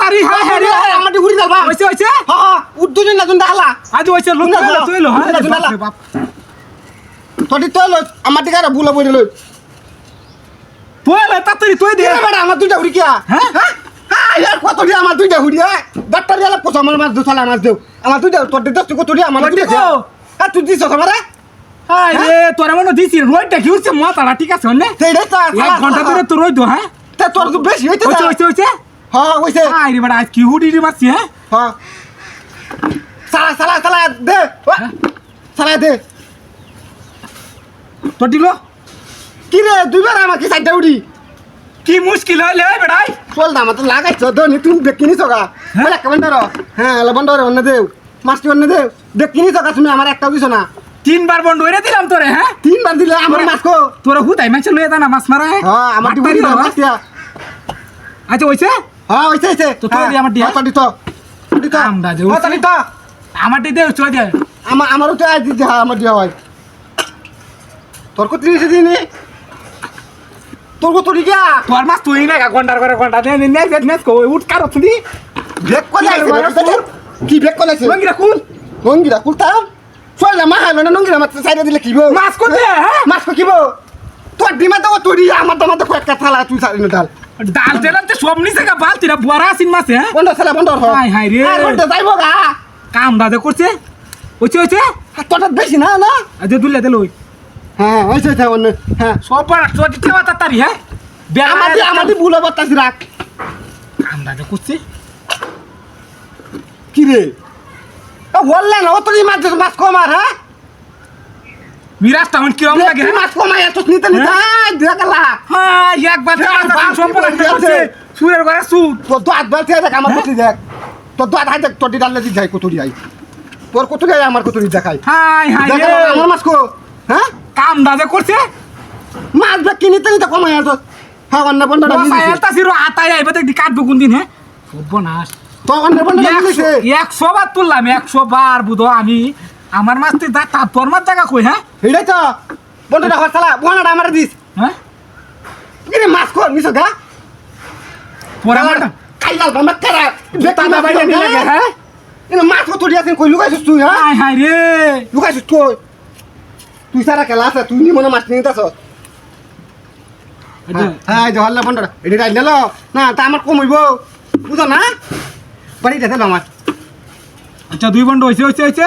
তাড়াতাড়ি হ্যাঁ হ্যাঁ ঘুরি যাবা হইছে হইছে হ্যাঁ হ্যাঁ না জুন হালা আজ হইছে লোক না, না, তুইলো হ্যাঁ? বাপ তোটি তো লো আমার দিকে আর ভুলা বইরে লই তুইলে তাড়াতাড়ি তুই দে। বেটা আমার দুইটা হুড়ি কিয়া হ্যাঁ? হ্যাঁ? হ্যাঁ কত দিয়ে আমার দুইটা হুড়ি হ্যাঁ? ডাক্তার পোছা আমার মাছ দুসালা মাছ দেও আমার দুইটা তোর দশ কত দিয়ে আমার দুইটা? হ্যাঁ তুই দিছ আমারে? হাই রে তোরা মনে দিছি রোডটা কি হচ্ছে মাথাটা ঠিক আছে না এক ঘণ্টা ধরে তো রোদ হ্যাঁ? তোর তো বেশি হইতে হইছে হইছে হইছে হ্যাঁ হইছে হাই রে আজ কি হুডি রে মারছি হ্যাঁ? হ্যাঁ সালা সালা সালা দে হ্যাঁ? সালা দে। তোর দিল? কি রে দুইবার আমাকে সাইডটা উড়ি কি মুশকিল হইলে বেটাই চল দাম তো লাগাইছ ধনি তুমি দেখ কিনি সগা হ্যাঁ? বলে বন্ধর হ্যাঁ এলা বন্ধর অন্য দেও। মাছটি অন্য দেও। দেখ কিনি সগা তুমি আমার একটা দিছ না। তিনবার বন্ধ হইরে দিলাম তোরে হ্যাঁ? তিনবার দিলে আমার মাছ কো? তোরা হুতাই মাছ লয়ে না মাছ মারা হ্যাঁ? আমার হ্যাঁ? মাছটিয়া আচ্ছা হইছে হ্যাঁ হইছে হইছে। তো তুই দি আমার দিয়া। দিত দিত আমদা যে হ্যাঁ দিত আমার দিতে চলে যায় আমার আমারও তো আজ দিতে হয় আমার দিয়া হয়। তোর কত দিয়েছে দিনি? তোর কত দিকা? তোর মাছ তুই না ঘণ্টার করে ঘণ্টা দে নে নে নে কো উঠ কার তুই ব্রেক করে কি ব্রেক করে আছে লঙ্গিরা কুল। নঙ্গিরা কুলতাম চল মা হালো না নঙ্গিরা মাছ সাইডে দিলে কিবো মাছ কোতে হ্যাঁ? মাছ কিবো তোর ডিমা তো তোর আমার তো আমার তো কয়েকটা থালা তুই ডাল। ডাল তেলাম তো সব নিছে গা বালতিরা বুয়ারা আসিন মাছ হ্যাঁ? বন্ধ সালা বন্ধ হাই হাই রে। আর বন্ধ যাইবো গা। কাম দাদা করছে। হইছে হইছে? তোরটা বেশি না না? আজ দুলে দিল হ্যাঁ হয়েছে হয়েছে অন্য হ্যাঁ। সব পার চটি কেবা তাড়াতাড়ি হ্যাঁ? আমার দিয়ে ভুলে বাতাসি রাখ। কাম দাদা করছে। কি রে? বললে না অত মাছ মাছ কমার হ্যাঁ? মিরাজটা হন কিরম লাগে দেখি মাছ কমাই এত নিতে নিতে দেখালা হ্যাঁ একবার হ্যাঁ, কি করছে দিয়েছে? সুরের ঘরে সুর। তোর দাঁত বেলতে দেখ আমার কত দেখ। তোর দাঁত হাই দেখ তোর ডালে দি যাই কতুরি আই। তোর কতুরি আই আমার কতুরি দেখাই। হাই হাই দেখ আমার মাছ কো হ্যাঁ? কাম দাদা করছে? মাছ দেখ কিনিতে নিতে কমাই এত হ্যাঁ অন্য মিলিছে একটা সিরো আতায় আইবে তো কাটবো কোন দিন হ্যাঁ? সর্বনাশ। তো অন্য একশো- একশো বার তুললাম একশো বার বুধো আমি। আমার মাছ তুই দা তা- তোর মাছ জায়গা কই হ্যাঁ? এইটাই তো। বন্ধটা হর চালা বোনাটা আমার দিস। হ্যাঁ? কি রে মাছ কর নিছ গা। পরে আমার কাইলাল বামা তেরা দাদা বাইরে নিয়ে লাগে হ্যাঁ? এনে মাছ কতুরি আছেন কই লুকাইছিস তুই হ্যাঁ? হাই হাই রে। লুকাইছিস তুই। তুই সারা খেলা আছে তুই নি মনে মাছ নিতাছ হ্যাঁ এই যে হল্লা বন্ধটা এটি রাইল না তা আমার কমইব বুঝো না? বাড়ি দেখে আমার। আচ্ছা দুই বন্ধু হয়েছে হয়েছে হয়েছে